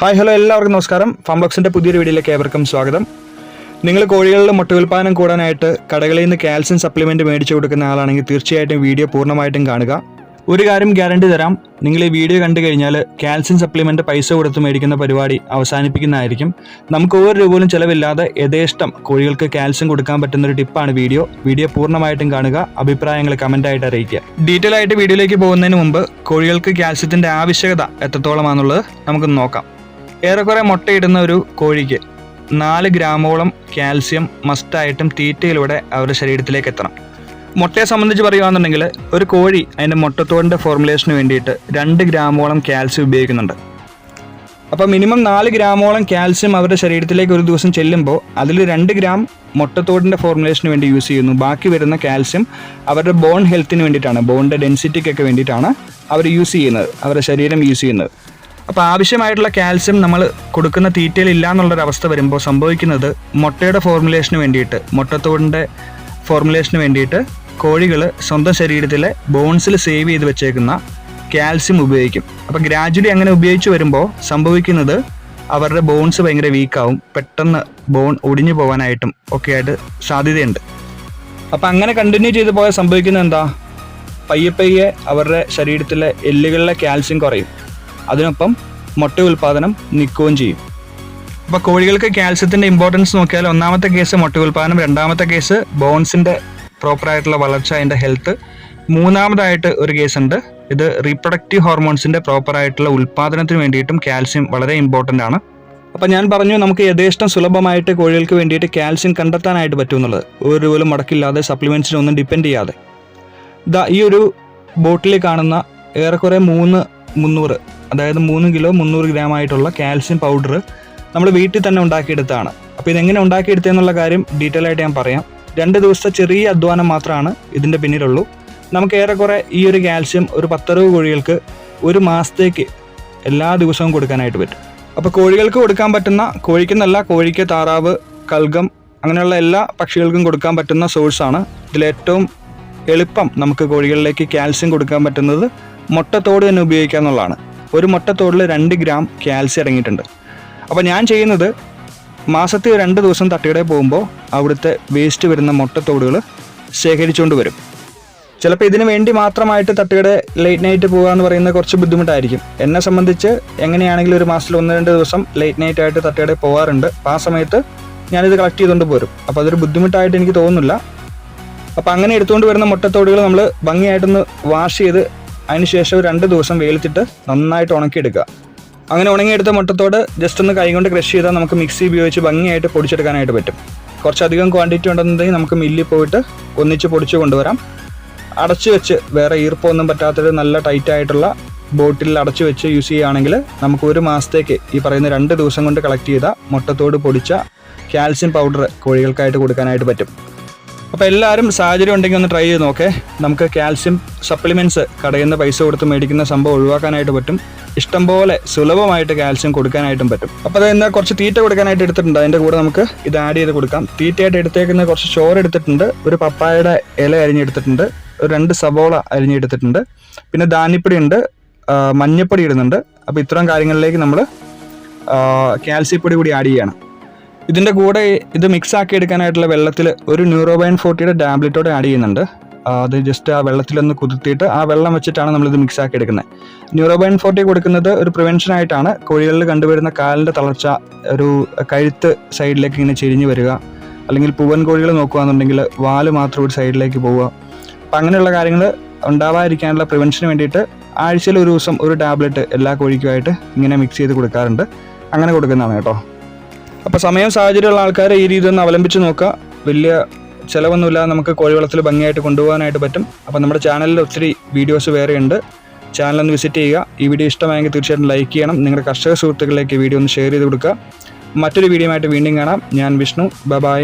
Hi hello എല്ലാവർക്കും നമസ്കാരം. ഫാംബോക്സിന്റെ പുതിയൊരു വീഡിയോയിലേക്ക് ഏവർക്കും സ്വാഗതം. നിങ്ങൾ കോഴികളുടെ മുട്ട ഉൽപ്പാദനം കൂടാനായിട്ട് കടകളിൽ നിന്ന് കാൽസ്യം സപ്ലിമെന്റ് മേടിച്ചു കൊടുക്കുന്ന ആളാണെങ്കിൽ തീർച്ചയായിട്ടും വീഡിയോ പൂർണമായിട്ടും കാണുക. ഒരു കാര്യം ഗ്യാരണ്ടി തരാം. നിങ്ങൾ ഈ വീഡിയോ കണ്ടു കഴിഞ്ഞാൽ കാൽസ്യം സപ്ലിമെന്റ് പൈസ കൊടുത്ത് മേടിക്കുന്ന പരിപാടി അവസാനിപ്പിക്കുന്നതായിരിക്കും. നമുക്ക് ഒരു രൂപ പോലും ചിലവില്ലാതെ യഥേഷ്ടം കോഴികൾക്ക് കാൽസ്യം കൊടുക്കാൻ പറ്റുന്ന ഒരു ടിപ്പാണ് വീഡിയോ. വീഡിയോ പൂർണമായിട്ടും കാണുക. അഭിപ്രായങ്ങൾ കമന്റായിട്ട് അറിയിക്കുക. ഡീറ്റെയിൽ ആയിട്ട് വീഡിയോയിലേക്ക് പോകുന്നതിന് മുമ്പ് കോഴികൾക്ക് കാൽസ്യത്തിന്റെ ആവശ്യകത എത്രത്തോളമാണെന്നുള്ളത് നമുക്ക് നോക്കാം. ഏറെക്കുറെ മുട്ടയിടുന്ന ഒരു കോഴിക്ക് നാല് ഗ്രാമോളം കാൽസ്യം മസ്റ്റായിട്ടും തീറ്റയിലൂടെ അവരുടെ ശരീരത്തിലേക്ക് എത്തണം. മുട്ടയെ സംബന്ധിച്ച് പറയുകയാണെന്നുണ്ടെങ്കിൽ ഒരു കോഴി അതിന്റെ മുട്ടത്തോടിന്റെ ഫോർമുലേഷന് വേണ്ടിയിട്ട് രണ്ട് ഗ്രാമോളം കാൽസ്യം ഉപയോഗിക്കുന്നുണ്ട്. അപ്പോൾ മിനിമം നാല് ഗ്രാമോളം കാൽസ്യം അവരുടെ ശരീരത്തിലേക്ക് ഒരു ദിവസം ചെല്ലുമ്പോൾ അതിൽ രണ്ട് ഗ്രാം മുട്ടത്തോടിന്റെ ഫോർമുലേഷന് വേണ്ടി യൂസ് ചെയ്യുന്നു. ബാക്കി വരുന്ന കാൽസ്യം അവരുടെ ബോൺ ഹെൽത്തിന് വേണ്ടിയിട്ടാണ് ബോണിന്റെ ഡെൻസിറ്റിക്കൊക്കെ വേണ്ടിയിട്ടാണ് അവർ യൂസ് ചെയ്യുന്നത് അവരുടെ ശരീരം യൂസ് ചെയ്യുന്നത്. അപ്പോൾ ആവശ്യമായിട്ടുള്ള കാൽസ്യം നമ്മൾ കൊടുക്കുന്ന തീറ്റയിൽ ഇല്ല എന്നുള്ളൊരു അവസ്ഥ വരുമ്പോൾ സംഭവിക്കുന്നത് മുട്ടയുടെ ഫോർമുലേഷന് വേണ്ടിയിട്ട് മുട്ടത്തോടിന്റെ ഫോർമുലേഷന് വേണ്ടിയിട്ട് കോഴികൾ സ്വന്തം ശരീരത്തിലെ ബോൺസിൽ സേവ് ചെയ്ത് വെച്ചേക്കുന്ന കാൽസ്യം ഉപയോഗിക്കും. അപ്പോൾ ഗ്രാജുവലി അങ്ങനെ ഉപയോഗിച്ച് വരുമ്പോൾ സംഭവിക്കുന്നത് അവരുടെ ബോൺസ് ഭയങ്കര വീക്കാവും പെട്ടെന്ന് ബോൺ ഒടിഞ്ഞു പോകാനായിട്ടും ഒക്കെ ആയിട്ട് സാധ്യതയുണ്ട്. അപ്പം അങ്ങനെ കണ്ടിന്യൂ ചെയ്ത് പോയാൽ സംഭവിക്കുന്നത് എന്താ? പയ്യെ പയ്യെ അവരുടെ ശരീരത്തിലെ എല്ലുകളിലെ കാൽസ്യം കുറയും. അതിനൊപ്പം മുട്ട ഉൽപാദനം നിൽക്കുകയും ചെയ്യും. അപ്പോൾ കോഴികൾക്ക് കാൽസ്യത്തിന്റെ ഇമ്പോർട്ടൻസ് നോക്കിയാൽ ഒന്നാമത്തെ കേസ് മുട്ട ഉൽപാദനം രണ്ടാമത്തെ കേസ് ബോൺസിന്റെ പ്രോപ്പറായിട്ടുള്ള വളർച്ച അതിന്റെ ഹെൽത്ത് മൂന്നാമതായിട്ട് ഒരു കേസ് ഉണ്ട്. ഇത് റീപ്രൊഡക്റ്റീവ് ഹോർമോൺസിന്റെ പ്രോപ്പറായിട്ടുള്ള ഉൽപ്പാദനത്തിന് വേണ്ടിയിട്ടും കാൽസ്യം വളരെ ഇമ്പോർട്ടന്റ് ആണ്. അപ്പോൾ ഞാൻ പറഞ്ഞു നമുക്ക് യഥേഷ്ടം സുലഭമായിട്ട് കോഴികൾക്ക് വേണ്ടിയിട്ട് കാൽസ്യം കണ്ടെത്താനായിട്ട് പറ്റുമെന്നുള്ളത്. ഒരു പോലും മുടക്കില്ലാതെ സപ്ലിമെന്റ്സിനൊന്നും ഡിപ്പെൻഡ് ചെയ്യാതെ. ദാ ഈ ഒരു ബോട്ടിൽ കാണുന്ന ഏറെക്കുറെ മൂന്ന് മുന്നൂറ് അതായത് മൂന്ന് കിലോ മുന്നൂറ് ഗ്രാം ആയിട്ടുള്ള കാൽസ്യം പൗഡർ നമ്മൾ വീട്ടിൽ തന്നെ ഉണ്ടാക്കിയെടുത്താണ് അപ്പോൾ ഇതെങ്ങനെ ഉണ്ടാക്കിയെടുത്തതെന്നുള്ള കാര്യം ഡീറ്റെയിൽ ആയിട്ട് ഞാൻ പറയാം. രണ്ട് ദിവസത്തെ ചെറിയ അധ്വാനം മാത്രമാണ് ഇതിന്റെ പിന്നിലുള്ളൂ. നമുക്ക് ഏറെക്കുറെ ഈ ഒരു കാൽസ്യം ഒരു പത്തറുപത് കോഴികൾക്ക് ഒരു മാസത്തേക്ക് എല്ലാ ദിവസവും കൊടുക്കാനായിട്ട് പറ്റും. അപ്പോൾ കോഴികൾക്ക് കൊടുക്കാൻ പറ്റുന്ന കോഴിക്കെന്നല്ല കോഴിക്ക് താറാവ് കൽഗം അങ്ങനെയുള്ള എല്ലാ പക്ഷികൾക്കും കൊടുക്കാൻ പറ്റുന്ന സോഴ്സാണ് ഇതിലേറ്റവും എളുപ്പം നമുക്ക് കോഴികളിലേക്ക് കാൽസ്യം കൊടുക്കാൻ പറ്റുന്നത് മുട്ടത്തോട് തന്നെ ഉപയോഗിക്കുക എന്നുള്ളതാണ് ഒരു മുട്ടത്തോടിൽ രണ്ട് ഗ്രാം കാൽസ്യം ഇറങ്ങിയിട്ടുണ്ട് അപ്പോൾ ഞാൻ ചെയ്യുന്നത് മാസത്തിൽ രണ്ട് ദിവസം തട്ടിയുടെ പോകുമ്പോൾ അവിടുത്തെ വേസ്റ്റ് വരുന്ന മുട്ടത്തോടുകൾ ശേഖരിച്ചുകൊണ്ട് വരും. ചിലപ്പോൾ ഇതിന് വേണ്ടി മാത്രമായിട്ട് തട്ടുകട ലേറ്റ് നൈറ്റ് പോകുക എന്ന് പറയുന്നത് കുറച്ച് ബുദ്ധിമുട്ടായിരിക്കും. എന്നെ സംബന്ധിച്ച് എങ്ങനെയാണെങ്കിലും ഒരു മാസത്തിൽ ഒന്ന് രണ്ട് ദിവസം ലേറ്റ് നൈറ്റ് ആയിട്ട് തട്ടുകട പോകാറുണ്ട്. അപ്പോൾ ആ സമയത്ത് ഞാനിത് കളക്ട് ചെയ്തുകൊണ്ട് പോരും. അപ്പോൾ അതൊരു ബുദ്ധിമുട്ടായിട്ട് എനിക്ക് തോന്നുന്നില്ല. അപ്പോൾ അങ്ങനെ എടുത്തുകൊണ്ട് വരുന്ന മുട്ടത്തോടുകൾ നമ്മൾ ഭംഗിയായിട്ടൊന്ന് വാഷ് ചെയ്ത് അതിന് ശേഷം ഒരു രണ്ട് ദിവസം വെയിലത്തിട്ട് നന്നായിട്ട് ഉണക്കിയെടുക്കുക. അങ്ങനെ ഉണങ്ങിയെടുത്ത മുട്ടത്തോട് ജസ്റ്റ് ഒന്ന് കൈകൊണ്ട് ക്രഷ് ചെയ്താൽ നമുക്ക് മിക്സി ഉപയോഗിച്ച് ഭംഗിയായിട്ട് പൊടിച്ചെടുക്കാനായിട്ട് പറ്റും. കുറച്ചധികം ക്വാണ്ടിറ്റി ഉണ്ടെന്നുണ്ടെങ്കിൽ നമുക്ക് മില്ലിൽ പോയിട്ട് ഒന്നിച്ച് പൊടിച്ച് കൊണ്ടുവരാം. അടച്ചു വെച്ച് വേറെ ഈർപ്പമൊന്നും പറ്റാത്തൊരു നല്ല ടൈറ്റ് ആയിട്ടുള്ള ബോട്ടിലിൽ അടച്ചു വെച്ച് യൂസ് ചെയ്യുകയാണെങ്കിൽ നമുക്ക് ഒരു മാസത്തേക്ക് ഈ പറയുന്ന രണ്ട് ദിവസം കൊണ്ട് കളക്ട് ചെയ്ത മുട്ടത്തോട് പൊടിച്ച കാൽസ്യം പൗഡർ കോഴികൾക്കായിട്ട് കൊടുക്കാനായിട്ട് പറ്റും. അപ്പോൾ എല്ലാവരും സാഹചര്യം ഉണ്ടെങ്കിൽ ഒന്ന് ട്രൈ ചെയ്ത് നോക്കേ. നമുക്ക് കാൽസ്യം സപ്ലിമെന്റ്സ് കടയിൽ നിന്ന് പൈസ കൊടുത്ത് മേടിക്കുന്ന സംഭവം ഒഴിവാക്കാനായിട്ട് പറ്റും. ഇഷ്ടംപോലെ സുലഭമായിട്ട് കാൽസ്യം കൊടുക്കാനായിട്ടും പറ്റും. അപ്പോൾ അത് കുറച്ച് തീറ്റ കൊടുക്കാനായിട്ട് എടുത്തിട്ടുണ്ട്. അതിന്റെ കൂടെ നമുക്ക് ഇത് ആഡ് ചെയ്ത് കൊടുക്കാം. തീറ്റയായിട്ട് എടുത്തേക്കുന്ന കുറച്ച് ചോറ് എടുത്തിട്ടുണ്ട്. ഒരു പപ്പായയുടെ ഇല അരിഞ്ഞെടുത്തിട്ടുണ്ട്. ഒരു രണ്ട് സവോള അരിഞ്ഞെടുത്തിട്ടുണ്ട്. പിന്നെ ധാന്യപ്പൊടി ഉണ്ട്. മഞ്ഞപ്പൊടി ഇടുന്നുണ്ട്. അപ്പോൾ ഇത്തരം കാര്യങ്ങളിലേക്ക് നമ്മൾ കാൽസ്യപ്പൊടി കൂടി ആഡ് ചെയ്യണം. ഇതിന്റെ കൂടെ ഇത് മിക്സ് ആക്കി എടുക്കാനായിട്ടുള്ള വെള്ളത്തിൽ ഒരു ന്യൂറോബൈൻ ഫോർട്ടിയുടെ ടാബ്ലറ്റോടെ ആഡ് ചെയ്യുന്നുണ്ട്. അത് ജസ്റ്റ് ആ വെള്ളത്തിലൊന്ന് കുതിർത്തിയിട്ട് ആ വെള്ളം വെച്ചിട്ടാണ് നമ്മളിത് മിക്സ് ആക്കി എടുക്കുന്നത് ന്യൂറോബൈൻ ഫോർട്ടി കൊടുക്കുന്നത് ഒരു പ്രിവെൻഷൻ ആയിട്ടാണ്. കോഴികളിൽ കണ്ടുവരുന്ന കാലിന്റെ തളർച്ച ഒരു കഴുത്ത് സൈഡിലേക്ക് ഇങ്ങനെ ചെരിഞ്ഞ് വരിക അല്ലെങ്കിൽ പൂവൻ കോഴികൾ നോക്കുകയാണെന്നുണ്ടെങ്കിൽ വാൽ മാത്രം ഒരു സൈഡിലേക്ക് പോവുക. അപ്പം അങ്ങനെയുള്ള കാര്യങ്ങൾ ഉണ്ടാവാതിരിക്കാനുള്ള പ്രിവെൻഷന് വേണ്ടിയിട്ട് ആഴ്ചയിൽ ഒരു ദിവസം ഒരു ടാബ്ലറ്റ് എല്ലാ കോഴിക്കുമായിട്ട് ഇങ്ങനെ മിക്സ് ചെയ്ത് കൊടുക്കാറുണ്ട്. അങ്ങനെ കൊടുക്കുന്നതാണ് കേട്ടോ. അപ്പോൾ സമയം സാഹചര്യമുള്ള ആൾക്കാരെ ഈ രീതി ഒന്ന് അവലംബിച്ച് നോക്കുക. വലിയ ചിലവൊന്നുമില്ല. നമുക്ക് കോഴി കോഴിവളത്തിൽ ഭംഗിയായിട്ട് കൊണ്ടുപോകാനായിട്ട് പറ്റും. അപ്പോൾ നമ്മുടെ ചാനലിൽ ഒത്തിരി വീഡിയോസ് വേറെയുണ്ട് ചാനലൊന്ന് വിസിറ്റ് ചെയ്യുക. ഈ വീഡിയോ ഇഷ്ടമായെങ്കിൽ തീർച്ചയായിട്ടും ലൈക്ക് ചെയ്യണം. നിങ്ങളുടെ കർഷക സുഹൃത്തുക്കളിലേക്ക് വീഡിയോ ഒന്ന് ഷെയർ ചെയ്ത് കൊടുക്കുക. മറ്റൊരു വീഡിയോ ആയിട്ട് വീണ്ടും കാണാം. ഞാൻ വിഷ്ണു. ബൈ